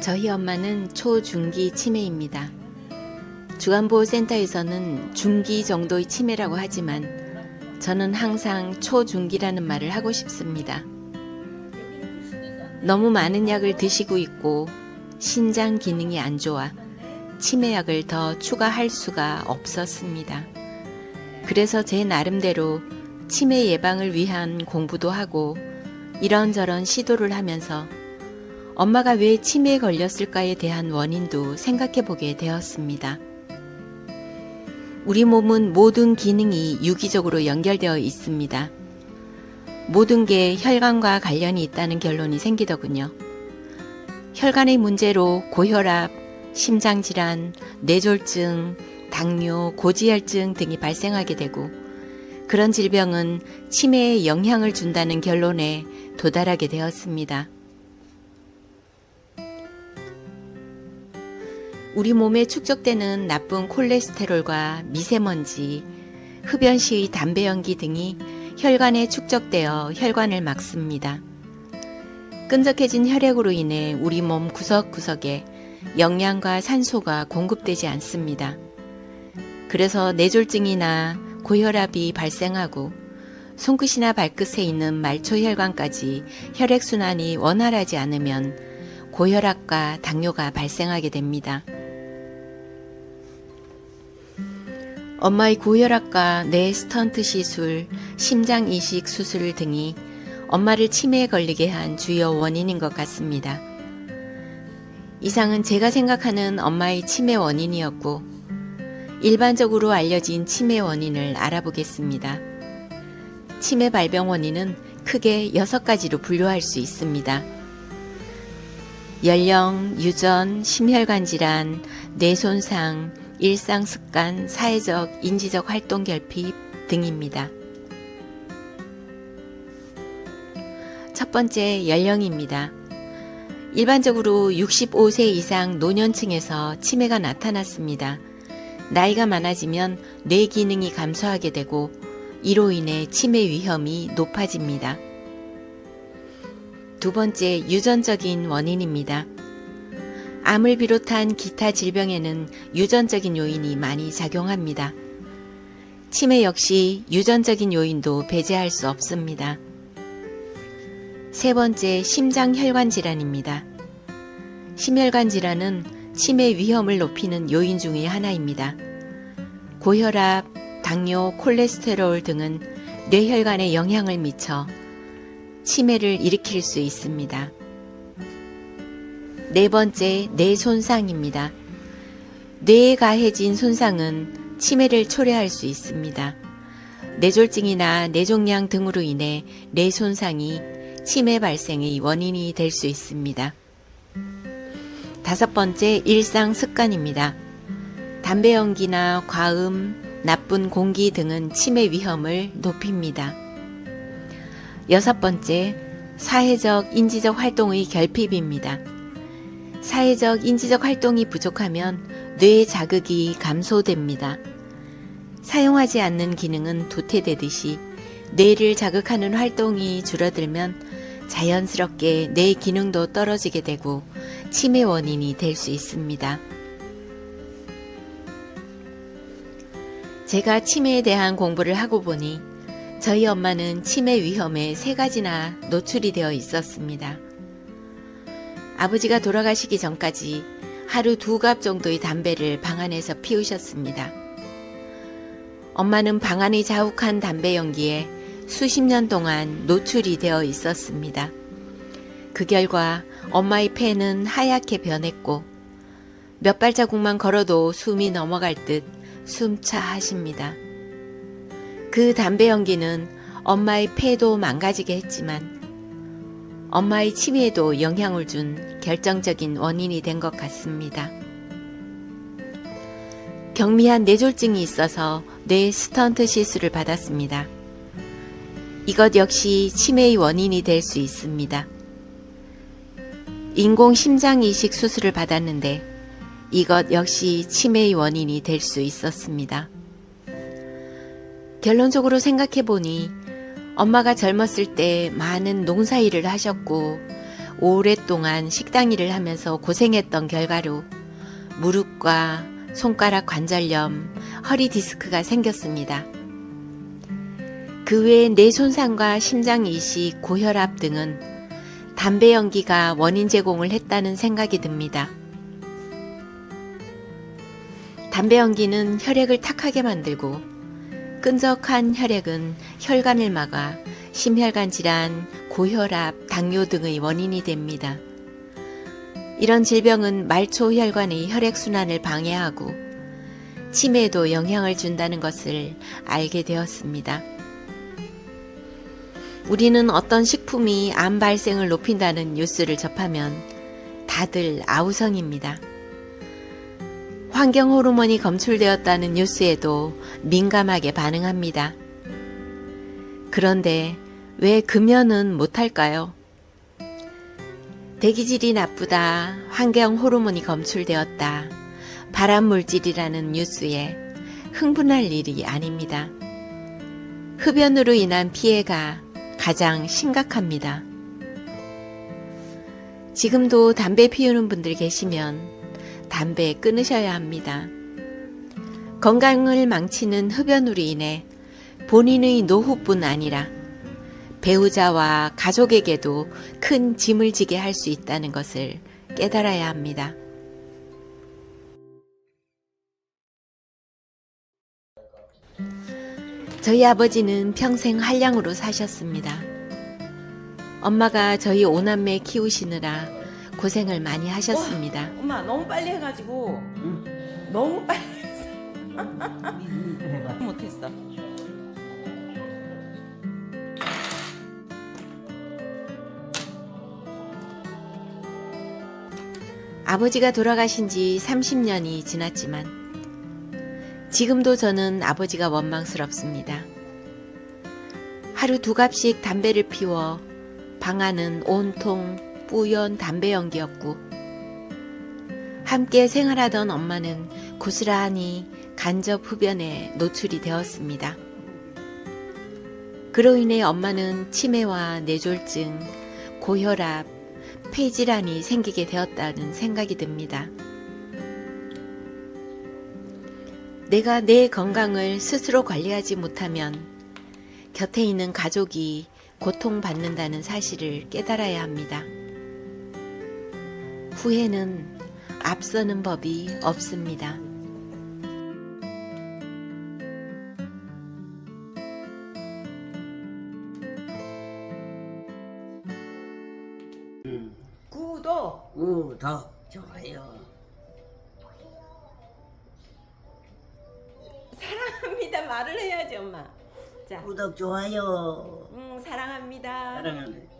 저희 엄마는 초중기 치매입니다. 주간보호센터에서는 중기 정도의 치매라고 하지만 저는 항상 초중기라는 말을 하고 싶습니다. 너무 많은 약을 드시고 있고 신장 기능이 안 좋아 치매약을 더 추가할 수가 없었습니다. 그래서 제 나름대로 치매 예방을 위한 공부도 하고 이런저런 시도를 하면서 엄마가 왜 치매에 걸렸을까에 대한 원인도 생각해 보게 되었습니다. 우리 몸은 모든 기능이 유기적으로 연결되어 있습니다. 모든 게 혈관과 관련이 있다는 결론이 생기더군요. 혈관의 문제로 고혈압, 심장질환, 뇌졸중, 당뇨, 고지혈증 등이 발생하게 되고 그런 질병은 치매에 영향을 준다는 결론에 도달하게 되었습니다. 우리 몸에 축적되는 나쁜 콜레스테롤과 미세먼지, 흡연 시의 담배 연기 등이 혈관에 축적되어 혈관을 막습니다. 끈적해진 혈액으로 인해 우리 몸 구석구석에 영양과 산소가 공급되지 않습니다. 그래서 뇌졸중이나 고혈압이 발생하고 손끝이나 발끝에 있는 말초혈관까지 혈액순환이 원활하지 않으면 고혈압과 당뇨가 발생하게 됩니다. 엄마의 고혈압과 뇌 스턴트 시술, 심장 이식 수술 등이 엄마를 치매에 걸리게 한 주요 원인인 것 같습니다. 이상은 제가 생각하는 엄마의 치매 원인이었고, 일반적으로 알려진 치매 원인을 알아보겠습니다. 치매 발병 원인은 크게 여섯 가지로 분류할 수 있습니다. 연령, 유전, 심혈관 질환, 뇌 손상, 일상 습관, 사회적, 인지적 활동 결핍 등입니다. 첫 번째 연령입니다. 일반적으로 65세 이상 노년층에서 치매가 나타났습니다. 나이가 많아지면 뇌 기능이 감소하게 되고 이로 인해 치매 위험이 높아집니다. 두 번째 유전적인 원인입니다. 암을 비롯한 기타 질병에는 유전적인 요인이 많이 작용합니다. 치매 역시 유전적인 요인도 배제할 수 없습니다. 세 번째 심장혈관 질환입니다. 심혈관 질환은 치매 위험을 높이는 요인 중의 하나입니다. 고혈압, 당뇨, 콜레스테롤 등은 뇌혈관에 영향을 미쳐 치매를 일으킬 수 있습니다. 네 번째, 뇌 손상입니다. 뇌에 가해진 손상은 치매를 초래할 수 있습니다. 뇌졸중이나 뇌종양 등으로 인해 뇌 손상이 치매 발생의 원인이 될 수 있습니다. 다섯 번째, 일상 습관입니다. 담배 연기나 과음, 나쁜 공기 등은 치매 위험을 높입니다. 여섯 번째, 사회적, 인지적 활동의 결핍입니다. 사회적, 인지적 활동이 부족하면 뇌 자극이 감소됩니다. 사용하지 않는 기능은 도태되듯이 뇌를 자극하는 활동이 줄어들면 자연스럽게 뇌 기능도 떨어지게 되고 치매 원인이 될 수 있습니다. 제가 치매에 대한 공부를 하고 보니 저희 엄마는 치매 위험에 세 가지나 노출이 되어 있었습니다. 아버지가 돌아가시기 전까지 하루 두 갑 정도의 담배를 방 안에서 피우셨습니다. 엄마는 방 안의 자욱한 담배 연기에 수십 년 동안 노출이 되어 있었습니다. 그 결과 엄마의 폐는 하얗게 변했고 몇 발자국만 걸어도 숨이 넘어갈 듯 숨차 하십니다. 그 담배 연기는 엄마의 폐도 망가지게 했지만 엄마의 치매에도 영향을 준 결정적인 원인이 된 것 같습니다. 경미한 뇌졸중이 있어서 뇌 스턴트 시술을 받았습니다. 이것 역시 치매의 원인이 될 수 있습니다. 인공 심장 이식 수술을 받았는데 이것 역시 치매의 원인이 될 수 있었습니다. 결론적으로 생각해 보니 엄마가 젊었을 때 많은 농사일을 하셨고 오랫동안 식당 일을 하면서 고생했던 결과로 무릎과 손가락 관절염, 허리 디스크가 생겼습니다. 그 외에 뇌 손상과 심장 이식, 고혈압 등은 담배 연기가 원인 제공을 했다는 생각이 듭니다. 담배 연기는 혈액을 탁하게 만들고 끈적한 혈액은 혈관을 막아 심혈관 질환, 고혈압, 당뇨 등의 원인이 됩니다. 이런 질병은 말초 혈관의 혈액 순환을 방해하고 치매에도 영향을 준다는 것을 알게 되었습니다. 우리는 어떤 식품이 암 발생을 높인다는 뉴스를 접하면 다들 아우성입니다. 환경 호르몬이 검출되었다는 뉴스에도 민감하게 반응합니다. 그런데 왜 금연은 못할까요? 대기질이 나쁘다, 환경 호르몬이 검출되었다, 발암 물질이라는 뉴스에 흥분할 일이 아닙니다. 흡연으로 인한 피해가 가장 심각합니다. 지금도 담배 피우는 분들 계시면 담배 끊으셔야 합니다. 건강을 망치는 흡연으로 인해 본인의 노후뿐 아니라 배우자와 가족에게도 큰 짐을 지게 할 수 있다는 것을 깨달아야 합니다. 저희 아버지는 평생 한량으로 사셨습니다. 엄마가 저희 오남매 키우시느라 고생을 많이 하셨습니다. 엄마 너무 빨리 해가지고 응. 너무 빨리 했어. 못했어. 아버지가 돌아가신 지 30년이 지났지만 지금도 저는 아버지가 원망스럽습니다. 하루 두 갑씩 담배를 피워 방 안은 온통 뿌연 담배 연기였고 함께 생활하던 엄마는 고스란히 간접 흡연에 노출이 되었습니다. 그로 인해 엄마는 치매와 뇌졸중, 고혈압, 폐질환이 생기게 되었다는 생각이 듭니다. 내가 내 건강을 스스로 관리하지 못하면 곁에 있는 가족이 고통받는다는 사실을 깨달아야 합니다. 후회는 앞서는 법이 없습니다. 응. 구독. 구독 좋아요. 사랑합니다. 말을 해야지 엄마. 자, 구독 좋아요. 음 사랑합니다. 사랑하는.